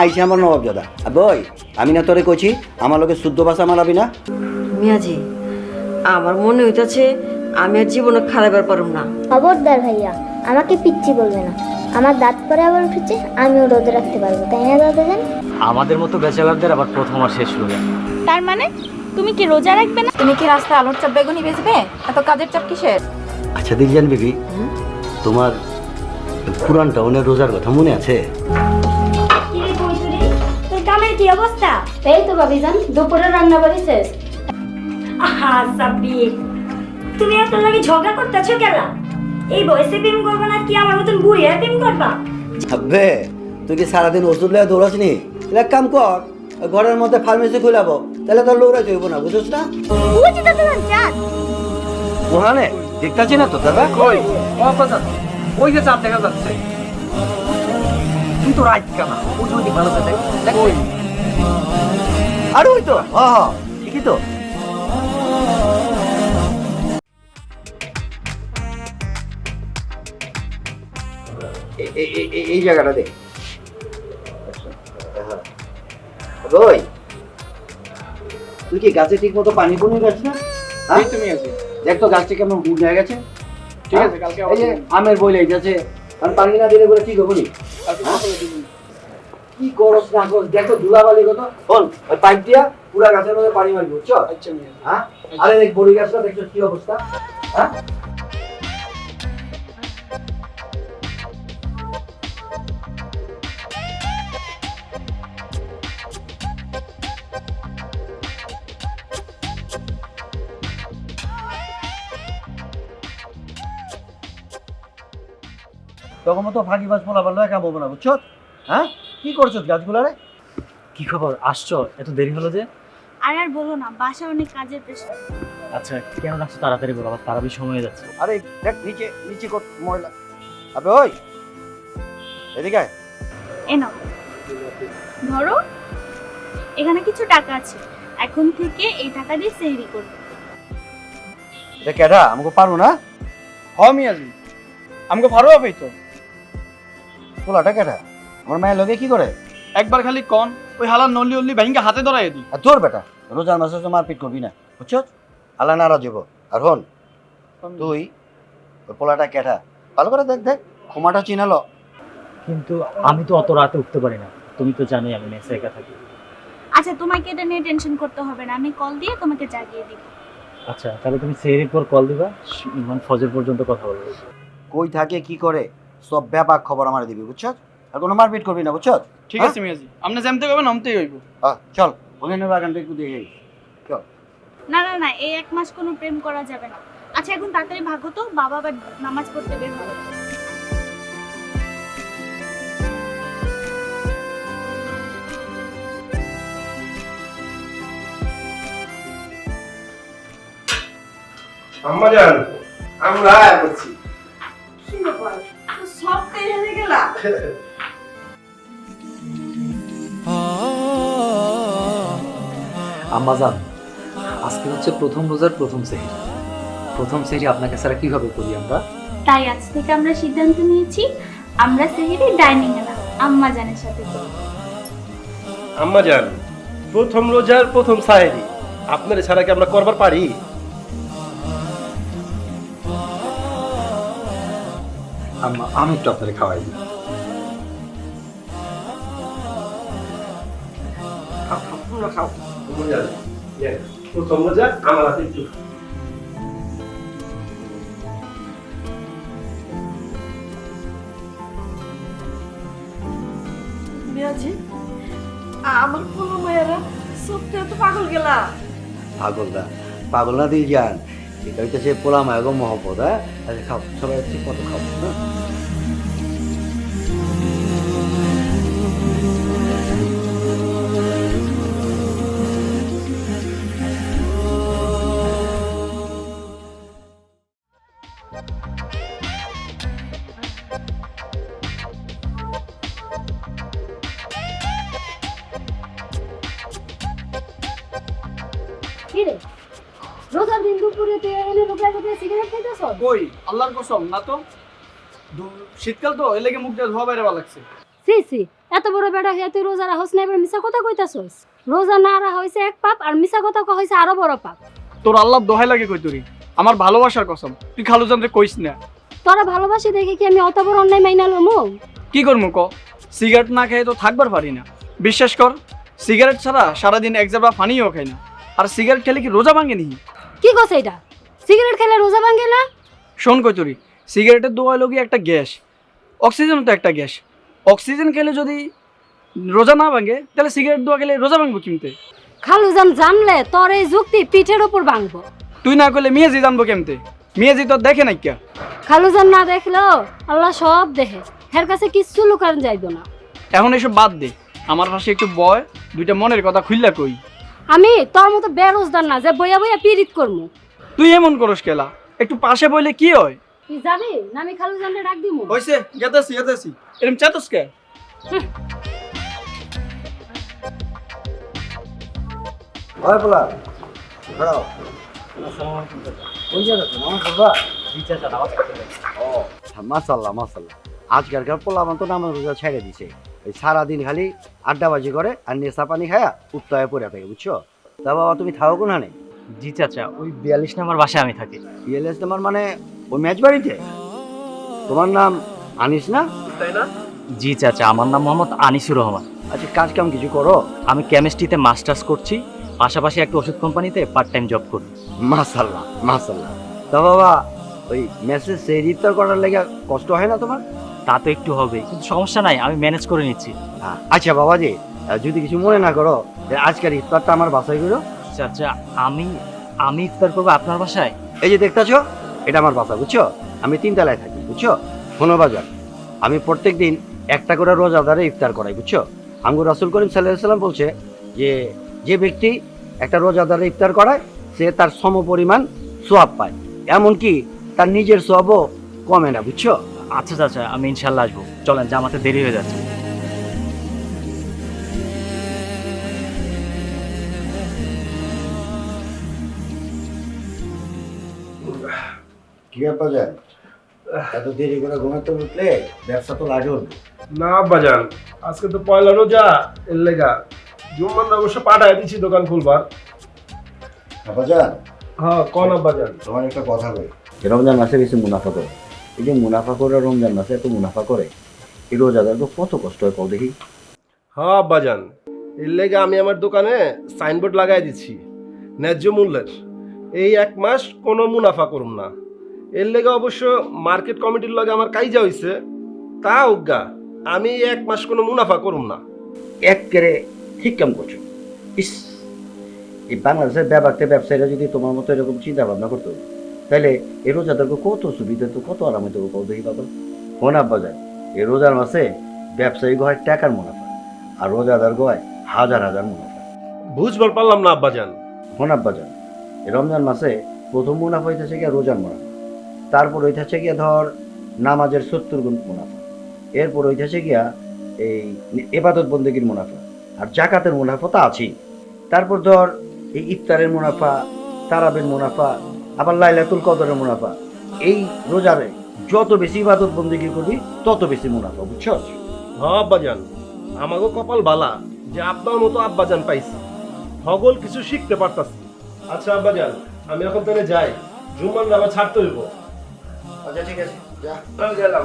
আইসে আমার নবাব দাদা। আর বই আমি না তোরে কইছি আমার লোকে শুদ্ধ ভাষা মারাবি না। মিয়াজি আমার মনে হইতাছে আমি আর জীবনে খারাপের পারুম না। খবরদার ভাইয়া আমাকে পিচ্ছি বলবে না। আমার দাঁত পরে আবার উঠেছে আমিও রোদে রাখতে পারব তাই না দাদা জান? আমাদের মতো ব্যাচেলারদের আবার প্রথম আর শেষ রোজা তার মানে তুমি কি রোজা রাখবে না? তুমি কি রাস্তায় আলোর চাপ বেগুনি বেচবে এত কাজের চাপ কিসের? আচ্ছা দিলজান বিবি তোমার পুরানটা অনেক রোজার কথা মনে আছে? কি অবস্থা? এই তো ভাবি জান দুপুরে রান্না বাড়ি শেষ। আহা সাব্বির তুমি এত লাগে ঝগড়া করতেছো কেন? এই বয়সে প্রেম করব না কি আমার মতন বুড়ি আর প্রেম করবা? আবে তুই কি সারাদিন ওষুধ লেগে দৌড়াস নি এক কাম কর ঘরের মধ্যে ফার্মেসি খুলাবো তাহলে তোর লৌড়া চইব না বুঝছিস না? বুঝি তো তোমার জান ওখানে দেখতেছি না তো দাদা? কই ওই যে চাপ দেখা যাচ্ছে। কিন্তু রাইট কেনা? ওই যদি ভালো দেখ। কই আর ওই তো হ্যাঁ হ্যাঁ ঠিকই তো। এই জায়গাটা দেখ ওই তুই কি গাছে ঠিক মতো পানি পনি গাছ না? হ্যাঁ? তুমি আছে। দেখ তো গাছটা কেমন বুঝ হয়ে গেছে। ঠিক আছে, হ্যাঁ? কালকে এই যে আমের বই লেগেছে আর পানি না দিলে করে ঠিক হবে নি? কি করস না করস দেখো ধুলাবালি কত। বল ওই পাইপ দিয়া পুরা গাছের মধ্যে পানি মারবি বুঝছ? আচ্ছা হ্যাঁ? আরে দেখ বড়ি গাছটা দেখছ কি অবস্থা। হ্যাঁ? তখন তো ফাঁকি বাজ পোলা একা বলব না বুঝছ? হ্যাঁ? কি করছ গাছগুলারে? কি খবর? আসছো? এত দেরি হলো যে? আর আর বলো না বাসায় অনেক কাজের প্রেশার আচ্ছা কেন আসছো তাড়াতাড়ি বলো? আবার তাড়াতাড়ি সময় যাচ্ছে। আরে দেখ নিচে নিচে কত ময়লা। আবে ওই! এদিকে আয়। এ নাও। ধরো এখানে কিছু টাকা আছে। এখন থেকে এই টাকা দিয়ে সেহরি করবে। এটা কেডা আমাকে পারব না? হ মিয়াজি। আমাকে ভালো হবে তো। পোলাটা কেডা? আমার মায়ের লগে কি করে? একবার খালি কন ওই হালার নলি উল্লি ভাইঙ্গা হাতে ধরাই দি। আর তোর বেটা রোজার মাসে তো মারপিট করবি না বুঝছ? আল্লাহ নারাজ হব আর হন তুই ওই পোলাটা কেডা ভালো করে দেখ দেখ ক্ষমাটা চিনালো কিন্তু আমি তো অত রাতে উঠতে পারি না। তুমি তো জানোই আমি মেসে একা থাকি। আচ্ছা তোমাকে এটা নিয়ে টেনশন করতে হবে না। আমি কল দিয়ে তোমাকে জাগিয়ে দিব। আচ্ছা তাহলে তুমি সেহরির পর কল দিবা। মানে ফজর পর্যন্ত কথা বলব। কই থাকে কি করে? সব ব্যাপার খবর আমার দিবি বুঝছ? আর কোনো মারপিট করবি না বুঝছ? ঠিক আছে মিয়াজি। আপনি যেমতে করবেন অমতেই হইব। আহ, চল ওখানে বাগানটা একটু দেখে চল। না না না এই এক মাস কোনো প্রেম করা যাবে না। আচ্ছা এখন তাড়াতাড়ি ভাগো তো বাবা আবার নামাজ পড়তে বের হবে। আম্মা জান আমরা আয়া করছি। সব কাজ হয়ে গেলা? আম্মাজান আজকে হচ্ছে প্রথম রোজার প্রথম সেহরি। প্রথম সেহরি আপনাকে ছাড়া কীভাবে করি আমরা? তাই আজ থেকে আমরা সিদ্ধান্ত নিয়েছি আমরা সেহেরি ডাইনিং এ না আম্মা জানের সাথে করব আম্মা জান প্রথম রোজার প্রথম সাহেরি আপনার ছাড়া কি আমরা করবার পারি? আম্মা আমি একটু আপনাকে খাওয়াই দিই। জান, মেয়েরা পাগল গেলা। পাগল না না দিয়ে যান। এটা হইতেছে পোলা মায়াগ মহব্বত হ্যাঁ? আচ্ছা খাও, সবাই ঠিক মতো খাও হ্যাঁ? কই না তো? শীতকাল তো এর লেগে মুখ দিয়ে ধোয়া বাইরে লাগছে। সি সি এত বড় বেড়া হইয়া তুই রোজা রাখস না এবার মিছা কথা কইতাছস? রোজা না রাখা হইছে এক পাপ আর মিছা কথা কয়া হইছে আরও বড় পাপ। তোর আল্লাহ দোহাই লাগে কই তুই আমার ভালোবাসার কসম তুই খালুজান রে কইস না। তোরা ভালোবাসি দেখে কি আমি অত বড় অন্যায় মাইনা লমু? কি করব ক? সিগারেট না খেয়ে তো থাকবার পারি না। বিশ্বাস কর সিগারেট ছাড়া সারাদিন এক জাবা পানিও খাই না। আর সিগারেট খেলে কি রোজা ভাঙে নি কি কস এটা সিগারেট খেলে রোজা ভাঙে না? শোন কচুরি সিগারেটের দোয়া লগি একটা গ্যাস অক্সিজেনও তো একটা গ্যাস। অক্সিজেন খেলে যদি রোজা না ভাঙে তাহলে সিগারেট দোয়া খেলে রোজা ভাঙবো কিনতে খালুজান জানলে তোর এই যুক্তি পিঠের উপর ভাঙবো। তুই না করলে মেয়েজি জানব কেমতে? মেয়েজি তো দেখে নাই কিয়া খালুজান না দেখল আল্লাহ সব দেখে। হের কাছে কিচ্ছু লুকান যাইব না। এখন এসব বাদ দে। আমার পাশে একটু বয় দুইটা মনের কথা খুললা কই। আমি তোর মতো বেরোজদার না যে বইয়া বইয়া পিরিত করমু। তুই এমন করস কেলা? একটু পাশে বইলে কি হয়? তুই যাবি না আমি খালুজানরে ডাক দিমু। হইছে গেতাছি গেতাছি। এরম চাতস কে? হয় পোলা দাঁড়াও। কোন মাসাল্লাহ মাসাল্লাহ আজকালকার পোলা আমার তো নামাজ রোজা ছেড়ে দিছে। এই সারাদিন খালি আড্ডাবাজি করে আর নেশা পানি খায়া উত্তয়ে পড়ে থাকে বুঝছ? তা বাবা তুমি থাকো কোনখানে? জি চাচা ওই বিয়াল্লিশ নম্বর বাসায় আমি থাকি। বিএলএস তোমার মানে ওই ম্যাচ বাড়িতে তোমার নাম আনিস না? তাই না? জি চাচা আমার নাম মোহাম্মদ আনিসুর রহমান। আচ্ছা কাজ কাম কিছু করো? আমি কেমিস্ট্রিতে মাস্টার্স করছি পাশাপাশি একটা ওষুধ কোম্পানিতে পার্ট টাইম জব করি। মাসাল্লাহ মাসাল্লাহ তা বাবা ওই মেসেজ সেই ইফতার করার লেগে কষ্ট হয় না তোমার? তা তো একটু হবে কিন্তু সমস্যা নাই আমি ম্যানেজ করে নিচ্ছি। আচ্ছা বাবাজি যদি কিছু মনে না করো আজকের ইফতারটা আমার বাসায় করো। চাচা আমি আমি ইফতার করব আপনার বাসায়? এই যে দেখতেছো এটা আমার বাসা বুঝছ? আমি তিনতলায় থাকি বুঝছ? কোনো বাজার আমি প্রত্যেক দিন একটা করে রোজাদারে ইফতার করাই বুঝছ? আমগো রাসুল করিম সাল্লাহ সাল্লাম বলছে যে যে ব্যক্তি একটা রোজাদারে ইফতার করায় সে তার সম পরিমাণ সোয়াব পায়। এমনকি তার নিজের সোয়াবও কমে না বুঝছ? আচ্ছা চাচা আমি ইনশাল্লাহ আসব। চলেন জামাতে দেরি হয়ে যাচ্ছে। কি ব্যাপার যায় এত দেরি করে ঘুমাতে উঠলে ব্যবসা তো লাগে না বাজান আজকে তো পয়লা রোজা এর লেগা। জুম্মান অবশ্য পাঠায় দিছি দোকান খুলবার। আব্বাজান হ্যাঁ কোন আব্বাজান তোমার একটা কথা বলি রমজান মাসে বেশি মুনাফা করে। এই যে মুনাফা করে রমজান মাসে এত মুনাফা করে এই রোজাদার তো কত কষ্ট হয় কল দেখি। হ্যাঁ আব্বাজান এর লেগে আমি আমার দোকানে সাইনবোর্ড লাগাই দিচ্ছি ন্যায্য মূল্যের। এই এক মাস কোনো মুনাফা করুম না। এর লেগে অবশ্য মার্কেট কমিটির লগে আমার কাইজা হইছে। তা অজ্ঞা আমি এক মাস কোনো মুনাফা করুম না। এক কেড়ে ঠিক কাম করছ। ইস এই বাংলাদেশের ব্যাপারতে ব্যবসায়ীরা যদি তোমার মতো এরকম চিন্তা ভাবনা করতো তাহলে এই রোজাদারকে কত সুবিধা তো কত আরামে তো কল দেখি বাবা কোন বাজার এই রোজার মাসে ব্যবসায়ী হয় টাকার মুনাফা আর রোজাদার গয় হাজার হাজার মুনাফা। বুঝবার পারলাম না আব্বাজান বাজার এই রমজান মাসে প্রথম মুনাফা হইতেছে গিয়া রোজার মুনাফা। তারপর হইতেছে গিয়া ধর নামাজের সত্তর গুণ মুনাফা। এরপর হইতেছে গিয়া এই এবাদত বন্দেগীর মুনাফা। আর জাকাতের মুনাফা তো আছেই। তারপর ধর এই ইফতারের মুনাফা, তারাবের মুনাফা, আবার লাইলাতুল কদরের মুনাফা। এই রোজারে যত বেশি ইবাদত বন্দেগী করবি তত বেশি মুনাফা বুঝছ হ্যাঁ আব্বাজান। আমাগো কপাল বালা যে আপনার মতো আব্বাজান পাইছি। হগল কিছু শিখতে পারতাছি। আচ্ছা আব্বাজান, আমি এখন তাহলে যাই। জুম্মান আবার ছাড়তে হইব। আচ্ছা ঠিক আছে। যা। আমি গেলাম।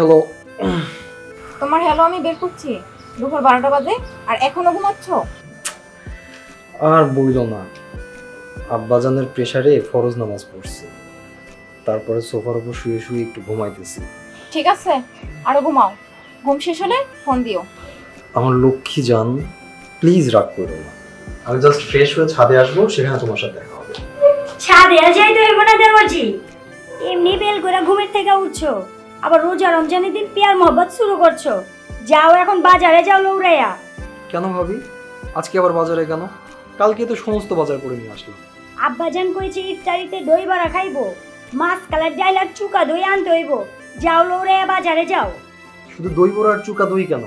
হ্যালো তোমার হ্যালো আমি বের করছি। দুপুর বারোটা বাজে আর এখনও ঘুমাচ্ছ? আর বইল না। আব্বাজানের প্রেসারে ফরজ নামাজ পড়ছি। তারপরে সোফার উপর শুয়ে শুয়ে একটু ঘুমাইতেছি। ঠিক আছে আরও ঘুমাও। ঘুম শেষ হলে ফোন দিও। আমার লক্ষ্মী যান প্লিজ রাগ করো না। আমি জাস্ট ফ্রেশ হয়ে ছাদে আসব সেখানে তোমার সাথে দেখা হবে। ছাদে যাই তো এগো না দেবজি এমনি বেল করে ঘুমের থেকে উঠছো। আবার রোজা রমজানের দিন পেয়ার মোহব্বত শুরু করছ। যাও এখন বাজারে যাও লৌড়াইয়া কেন ভাবি? আজকে আবার বাজারে কেন? কালকে তো সমস্ত বাজার করে নিয়ে আসলাম। আব্বাজান কইছে ইফতারিতে দই বড়া খাইবো। মাছ কালার ডাইল আর চুকা দই আনতে হইব। যাও লৌড়াইয়া বাজারে যাও। শুধু দই বড়া আর চুকা দই কেন?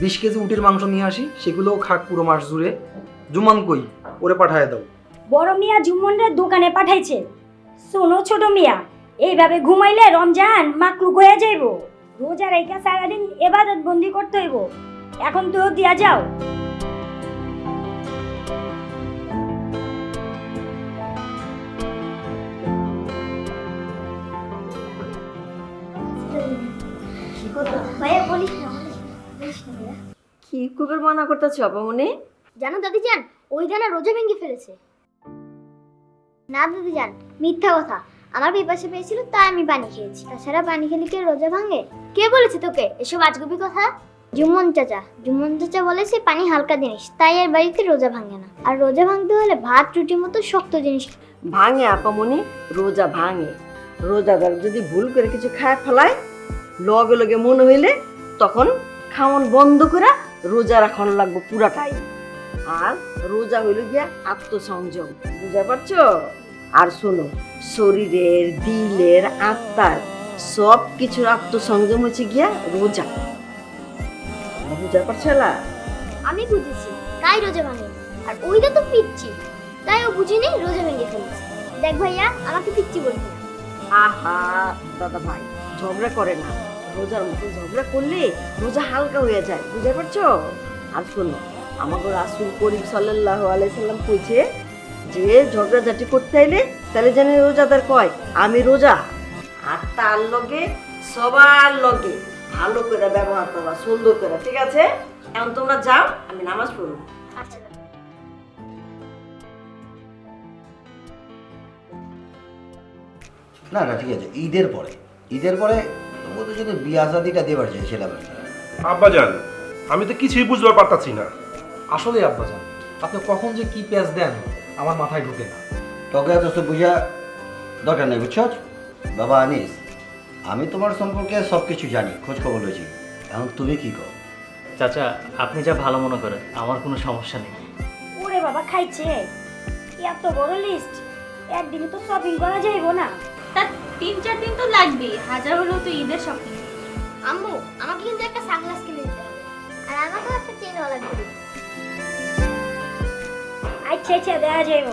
বিশ কেজি উটির মাংস নিয়ে আসি সেগুলোও খাক পুরো মাস জুড়ে। জুমান কই? ওরে পাঠায় দাও। বড় মিয়া জুম্মনরা দোকানে পাঠাইছে। শোনো ছোট মিয়া এইভাবে ঘুমাইলে রমজান মাকলুক হয়ে যাইব। রোজা রাইকা সারাদিন এবাদত বন্দি করতে হইব। এখন তো দিয়া যাও। কি কুবের মানা করতেছো আপামনি জানো দাদি যান ওই জানা রোজা ভেঙে ফেলেছে। না দাদি যান মিথ্যা কথা। আমার পিপাসে পেয়েছিল, তাই আমি পানি খেয়েছি। তাছাড়া পানি খেলে কে? রোজা ভাঙে। কে বলেছে তোকে? এসব আজগুবি কথা? জুম্মন চাচা। জুম্মন চাচা বলেছে পানি হালকা জিনিস, তাই এর বাড়িতে রোজা ভাঙে না। আর রোজা ভাঙতে হলে ভাত, রুটির মতো শক্ত জিনিস। ভাঙে আপামনি রোজা ভাঙে। রোজাদার যদি ভুল করে কিছু খায় ফেলায়, লগে লগে মনে হইলে তখন খাওয়ান বন্ধ করে রোজা রাখন লাগবো পুরাটাই। আর রোজা হইল গিয়া আত্মসংযম, বুঝা পারছ? আর শোনো শরীরের দিলের আত্মার সব কিছুর আত্মসংযম হচ্ছে গিয়া রোজা। বুঝা আমি বুঝেছি তাই রোজা ভাঙে। আর ওইটা তো পিচ্ছি তাই ও বুঝিনি রোজা ভেঙে ফেলেছে। দেখ ভাইয়া আমাকে পিচ্ছি বলবি না। আহা দাদা ভাই ঝগড়া করে না। রোজার মতো ঝগড়া করলে রোজা হালকা হয়ে যায় বুঝতে পারছ? আর শোনো আমাকে রাসুল করিম সাল্লাহ আলাইসাল্লাম কইছে যে ঝগড়াঝাটি করতে আইলে তাহলে জানে রোজাদার কয়? আমি রোজা। আর তার লগে সবার লগে ভালো করে ব্যবহার করবা সুন্দর করে ঠিক আছে? এখন তোমরা যাও আমি নামাজ পড়ব। আচ্ছা না না ঠিক আছে ঈদের পরে। ঈদের পরে তোমাকে তো যদি বিয়ে আজাদিটা দেবার চেয়েছিলাম। আব্বাজান আমি তো কিছুই বুঝতে পারতাছি না। আসলে আব্বাজান আপনি কখন যে কি পেঁয়াজ দেন? আমার মাথায় ঢুকে না। তোকে এত সব বুঝা দরকার নেই বুঝছ? বাবা আনিস আমি তোমার সম্পর্কে সব কিছু জানি খোঁজ খবর লইছি। এখন তুমি কি কর চাচা আপনি যা ভালো মনে করেন আমার কোনো সমস্যা নেই। ওরে বাবা খাইছে। এত বড় লিস্ট একদিনে তো শপিং করা যাইব না। তা তিন চার দিন তো লাগবেই হাজার হলেও তো ঈদের শপিং আম্মু আমাকে কিন্তু একটা সানগ্লাস কিনে দিতে হবে। আর আমাকেও একটা চেনওয়ালা ঘড়ি আচ্ছা আচ্ছা দেওয়া যাইব